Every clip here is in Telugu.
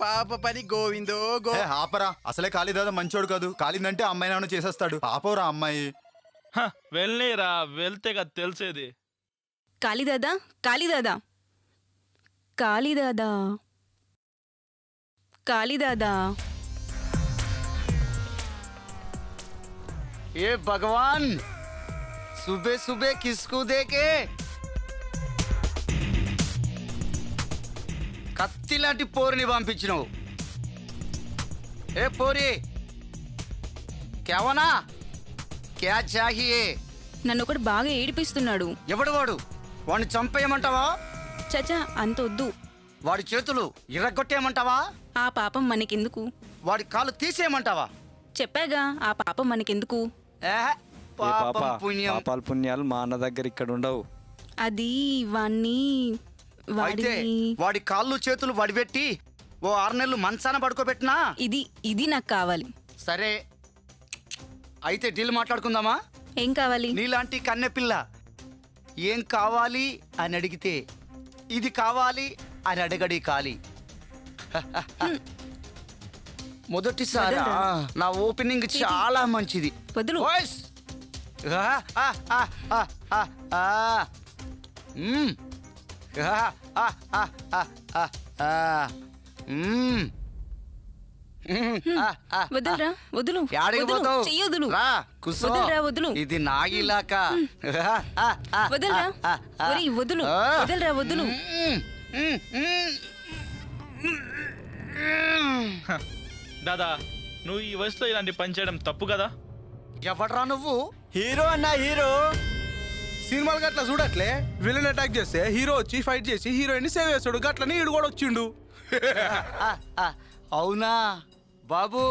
పాప పని గోవిందో గో ఏ, ఆపరా. అసలే కాళీదాదా మంచోడు కాదు. కాలిందంటే అమ్మాయి నాన్న చేసేస్తాడు. పాపవరా అమ్మాయి. హ, వెళ్ళనీరా వెళ్తే కదా తెలిసేది. కాళీదాదా కాళీదాదా కాళీదాదా కాళీదాదా ఏ భగవాన్ సుబే సుబే కిస్కు దేకే. కత్తి లాంటి పోరిని పంపించినావు. ఏ పోరి? కేవనా? క్యా చాహియే నన్ను ఒకడు బాగా ఏడిపిస్తున్నాడు. ఎవడు వాడు? వాడిని చంపేయమంటావా? చచా అంత వద్దు వాడి చేతులు ఇరగొట్టేయమంటావా? ఆ పాపం మనకెందుకు? వాడి కాలు తీసేయమంటావా? చెప్పాగా ఆ పాపం మనకెందుకు? ఏహ్, ఏ పాప పాపం పుణ్యం. పాపాల పుణ్యాలు మా అన్న దగ్గర ఇక్కడ ఉండవు అది వాణ్ణి అయితే వాడి కాళ్ళు చేతులు వడిపెట్టి ఓ ఆరు నెలలు మంచాన పడుకోబెట్టినా? ఇది ఇది నాకు కావాలి. సరే. అయితే డీల్ మాట్లాడుకుందామా? ఏం కావాలి? నీలాంటి కన్నెపిల్ల ఏం కావాలి అని అడిగితే ఇది కావాలి అని అడగడి కాలి. మొదటిసారి? నా ఓపెనింగ్ చాలా మంచిది. వాయిస్ వదులురా వదులు యాడికి వదులు, పోతావు? చెయ్యి వదులు. రా, కూసో. వదులురా వదులు. ఇది నా ఇలాకా. వదలరా. ఒరేయ్, వదులు ఆ. వదలరా వదులు. దాదా నువ్వు ఈ వయసులో ఇలాంటి పని చేయడం తప్పు కదా? ఎవడ్రా నువ్వు? హీరో అన్న హీరో. సినిమాలు గట్లా చూడట్లే? విలన్ అటాక్ చేస్తే హీరో వచ్చి ఫైట్ చేసి హీరోయిన్ సేవ్ చేస్తాడు. గట్లని ఈడు కూడా వచ్చిండు. ఆ, ఆ, అవునా? బాబు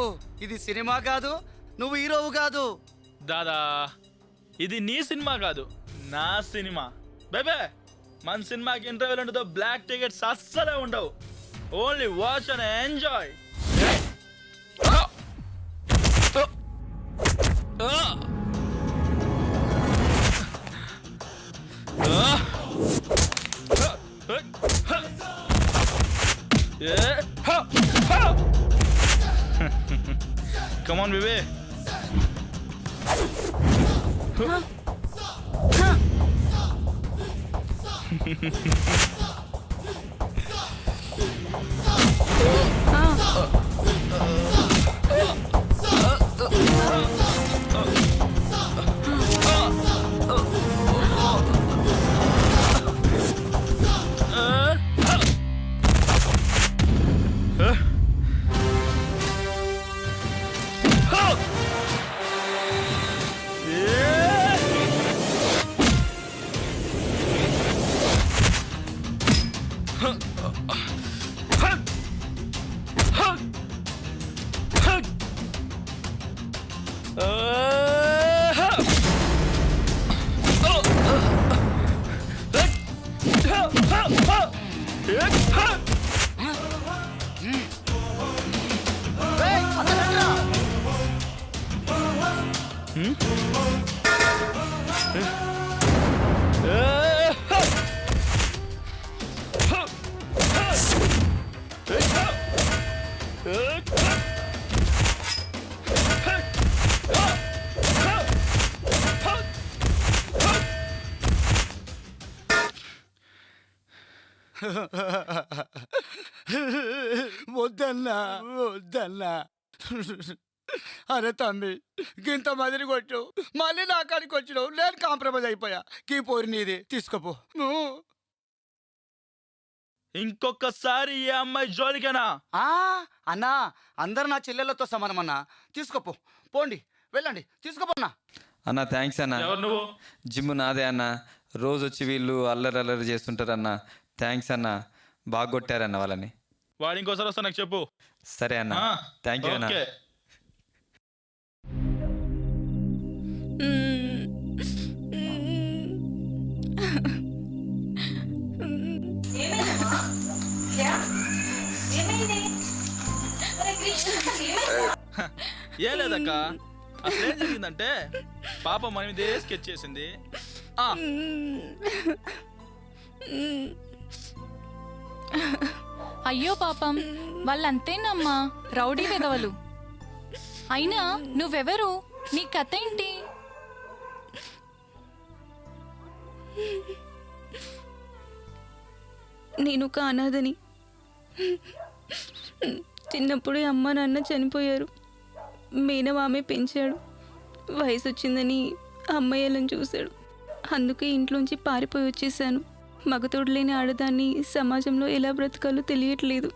ఇది సినిమా కాదు నువ్వు హీరోవు కాదు. దాదా ఇది నీ సినిమా కాదు నా సినిమా. బేబే మన సినిమాకి ఇంటర్వ్యూలు ఉండదు బ్లాక్ టికెట్స్ అస్సలే ఉండవు. ఓన్లీ వాచ్ అండ్ ఎంజాయ్ ఏయ్, అతను వద్దన్నా వద్దన్నా. అరే తమ్మి గింత మదిరి కొట్టు. మళ్ళీ నా కాడికి వచ్చినావు. నేను కాంప్రమైజ్ అయిపోయా. కీ పోరి నీది. తీసుకోపో. ఇంకొకసారి ఈ అమ్మాయి జోలికేనా? ఆ, అన్నా అందరు నా చెల్లెళ్ళతో సమానమన్నా. తీసుకోపో. పోండి వెళ్ళండి. తీసుకోపోన్నా అన్న. థ్యాంక్స్ అన్న. ఎవరు నువ్వు? జిమ్ నాదే అన్న. రోజు వచ్చి వీళ్ళు అల్లరి అల్లరి చేస్తుంటారు అన్న థ్యాంక్స్ అన్న. బాగా కొట్టారన్న వాళ్ళని. వాడు ఇంకోసారి వస్తా నాకు చెప్పు. సరే అన్న. ఆ, థ్యాంక్ యూ అన్న. ఓకే. ఏం లేదక్క. అసలు ఏం జరిగిందంటే పాప మన మీదే స్కెచ్ చేసింది. ఆ, అయ్యో పాపం వాళ్ళంతేనమ్మా రౌడీ విధవలు. అయినా నువ్వెవరు? నీ కథ ఏంటి నేను ఒక అనాథని. చిన్నప్పుడే అమ్మ నాన్న చనిపోయారు. మేనమామే పెంచాడు. వయసు వచ్చిందని అమ్మయ్యలను చూశాడు. అందుకే ఇంట్లోంచి పారిపోయి వచ్చేసాను మగతోడు లేని ఆడదాన్ని సమాజంలో ఎలా బ్రతకాలో తెలియట్లేదు.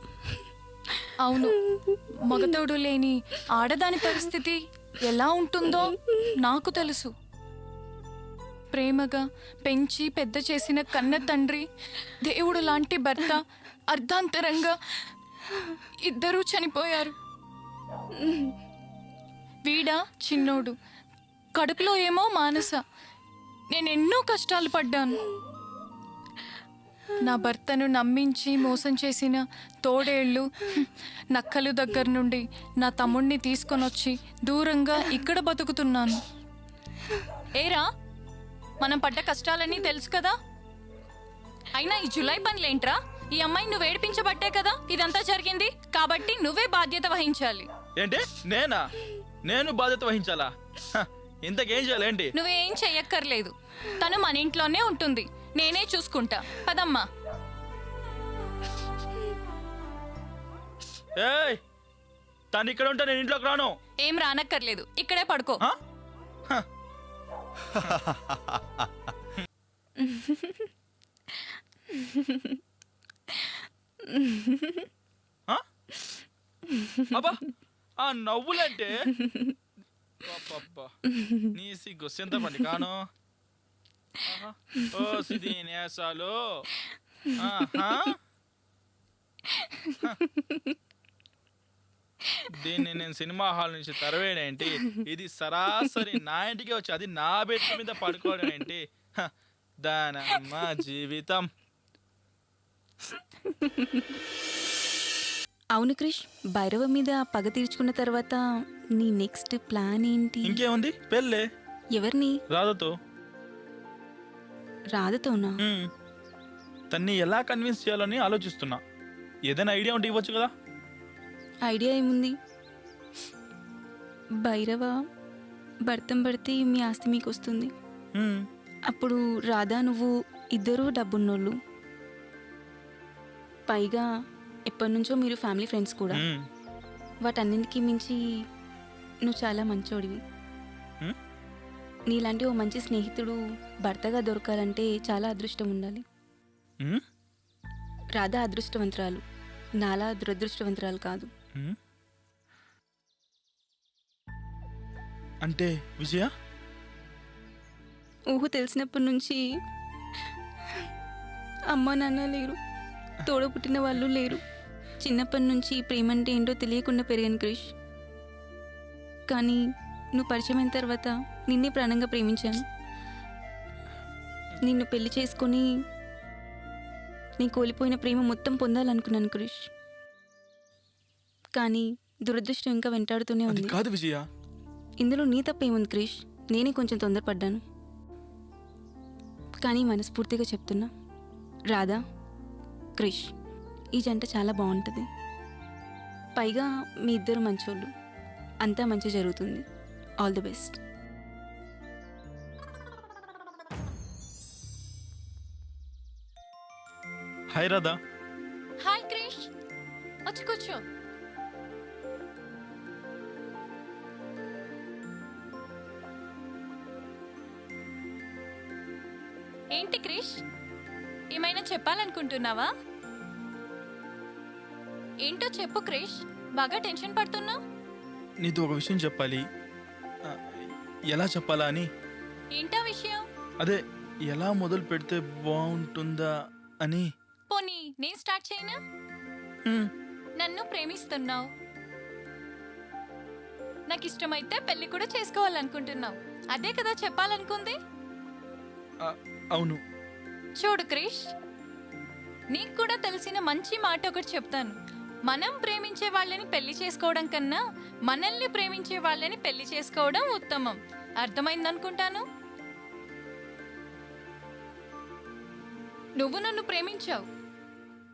అవును. మగతోడు లేని ఆడదాని పరిస్థితి ఎలా ఉంటుందో నాకు తెలుసు. ప్రేమగా పెంచి పెద్ద చేసిన కన్న తండ్రి దేవుడు లాంటి భర్త అర్ధాంతరంగా ఇద్దరూ చనిపోయారు. వీడా చిన్నోడు. కడుపులో ఏమో మానస. నేను ఎన్నో కష్టాలు పడ్డాను. నా భర్తను నమ్మించి మోసం చేసిన తోడేళ్ళు నక్కలు దగ్గర నుండి నా తమ్ముణ్ణి తీసుకొనొచ్చి దూరంగా ఇక్కడ బతుకుతున్నాను. ఏరా మనం పడ్డ కష్టాలన్నీ తెలుసు కదా? అయినా ఈ జులై పనులేంట్రా? ఈ అమ్మాయి నువ్వు ఏడిపించబట్టే కదా ఇదంతా జరిగింది? కాబట్టి నువ్వే బాధ్యత వహించాలి. ఏంటి? నేనా? నేను బాధ్యత వహించాలా? ఇంతకేం చేయాలేంటి నువ్వేం చెయ్యక్కర్లేదు. తను మన ఇంట్లోనే ఉంటుంది. నేనే చూసుకుంటా పదమ్మా ఏయ్ తను ఇక్కడ ఉంటే నేను ఇంట్లోకి రాను ఏం రానక్కర్లేదు ఇక్కడే పడుకో ఆ? హ, ఆ? అబ్బా ఆ నవ్వులంటే అబ్బబ్బా. నీ సిగ్గు ఎంత పండి కాను. ఓ సిది నేసాలు ఆహా. దీన్ని నేను సినిమా హాల్ నుంచి తరవేయడేంటి ఇది సరాసరి నా ఇంటికి వచ్చి అది నా బెడ్ మీద పడుకోవడం ఏంటి? దానమ్మ జీవితం. అవును క్రిష్ భైరవ మీద పగ తీర్చుకున్న తర్వాత నీ నెక్స్ట్ ప్లాన్ ఏంటి? ఇంకేముంది? పెళ్ళే. ఎవరిని? రాధతో. రాధతోనా. తన్ని ఎలా కన్విన్స్ చేయాలని ఆలోచిస్తున్నా ఏదైనా ఐడియా ఉంటే ఇవ్వచ్చు కదా ఐడియా ఏముంది భైరవ భర్తం పడితే మీ ఆస్తి మీకు వస్తుంది. అప్పుడు రాధా నువ్వు ఇద్దరూ డబ్బున్నోళ్ళు పైగా ఎప్పటి నుంచో మీరు ఫ్యామిలీ ఫ్రెండ్స్ కూడా. వాటన్నింటికి మించి నువ్వు చాలా మంచోడివి. నీలాంటి ఓ మంచి స్నేహితుడు భర్తగా దొరకాలంటే చాలా అదృష్టం ఉండాలి. రాధా అదృష్టవంతురాలు నాలా దురదృష్టవంతురాలు కాదు. అంటే విజయ? ఊహ తెలిసినప్పటి నుంచి అమ్మ నాన్న లేరు తోడ పుట్టిన వాళ్ళు లేరు. చిన్నప్పటి నుంచి ప్రేమ అంటే ఏంటో తెలియకుండా పెరిగాను క్రిష్. కానీ నువ్వు పరిచయం అయిన తర్వాత నిన్నే ప్రాణంగా ప్రేమించాను. నిన్ను పెళ్ళి చేసుకొని నీ కోల్పోయిన ప్రేమ మొత్తం పొందాలనుకున్నాను క్రిష్. కానీ దురదృష్టం ఇంకా వెంటాడుతూనే ఉంది. కాదు విజయ. ఇందులో నీ తప్పేముంది క్రిష్? నేనే కొంచెం తొందరపడ్డాను. కానీ మనస్ఫూర్తిగా చెప్తున్నా. రాధా క్రిష్ ఈ జంట చాలా బాగుంటుంది. పైగా మీ ఇద్దరు మంచోళ్ళు. అంతా మంచి జరుగుతుంది. All the best hi Radha hi Krish వచ్చి కూర్చో ఏంటి క్రిష్ ఏమైనా చెప్పాలనుకుంటున్నావా? ఏంటో చెప్పు క్రిష్ బాగా టెన్షన్ పడుతున్నావు. నీతో ఒక విషయం చెప్పాలి. ఎలా చెప్పాలా అని? ఏంటా విషయం? అదే ఎలా మొదలు పెడితే బాగుంటుందా అని. పోనీ నేను స్టార్ట్ చేయనా. నన్ను ప్రేమిస్తున్నావు. నాకు ఇష్టమైతే పెళ్ళి కూడా చేసుకోవాలనుకుంటున్నావు. అదే కదా చెప్పాలనుకుంది? అవును. చూడు క్రిష్ నీకు కూడా తెలిసిన మంచి మాట ఒకటి చెప్తాను. మనం ప్రేమించే వాళ్ళని పెళ్ళి చేసుకోవడం కన్నా మనల్ని ప్రేమించే వాళ్ళని పెళ్ళి చేసుకోవడం ఉత్తమం. అర్థమైందనుకుంటాను? నువ్వు నన్ను ప్రేమించావు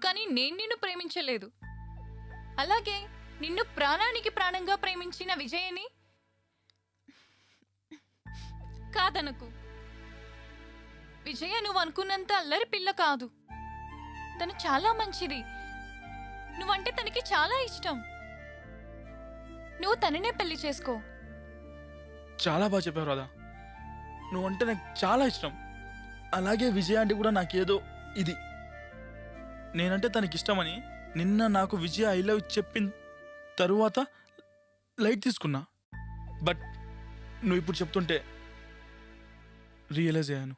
కానీ నేను నిన్ను ప్రేమించలేదు. అలాగే నిన్ను ప్రాణానికి ప్రాణంగా ప్రేమించిన విజయని కాదనకు. విజయ నువ్వు అనుకున్నంత అల్లరి పిల్ల కాదు. తను చాలా మంచిది. నువ్వంటే తనకి చాలా ఇష్టం. నువ్వు తననే పెళ్ళి చేసుకో. చాలా బాగా చెప్పావు రాధా. నువ్వంటే నాకు చాలా ఇష్టం. అలాగే విజయ అంటే కూడా నాకేదో ఇది. నేనంటే తనకి ఇష్టమని నిన్న నాకు విజయ ఐ లవ్ చెప్పిన తరువాత లైట్ తీసుకున్నా. బట్ నువ్వు ఇప్పుడు చెప్తుంటే రియలైజ్ అయ్యాను.